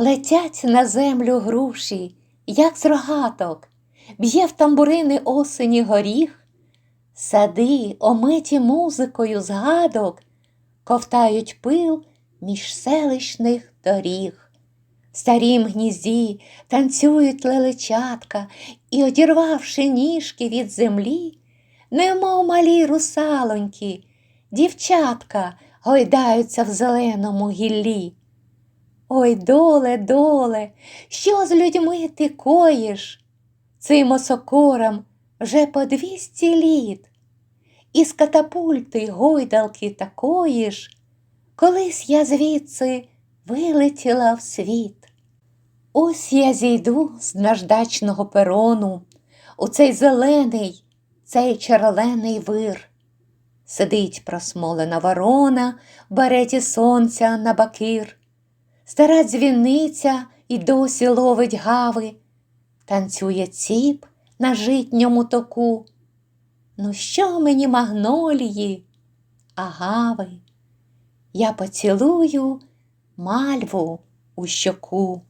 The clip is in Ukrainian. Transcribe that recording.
Летять на землю груші, як з рогаток, б'є в тамбурини осені горіх, сади, омиті музикою згадок, ковтають пил між селищних доріг. В старім гнізді танцюють лелечатка і, одірвавши ніжки від землі, немов малі русалоньки, дівчатка гойдаються в зеленому гіллі. Ой, доле, доле, що з людьми ти коїш? Цим осокорам вже по двісті літ, із катапульти гойдалки такої ж, колись я звідси вилетіла в світ. Ось я зійду з наждачного перону у цей зелений, цей черлений вир. Сидить просмолена ворона в бареті сонця на бакир. Стара дзвіниця і досі ловить гави, танцює ціп на житньому току. Ну, що мені магнолії, а гави? Я поцілую мальву у щоку.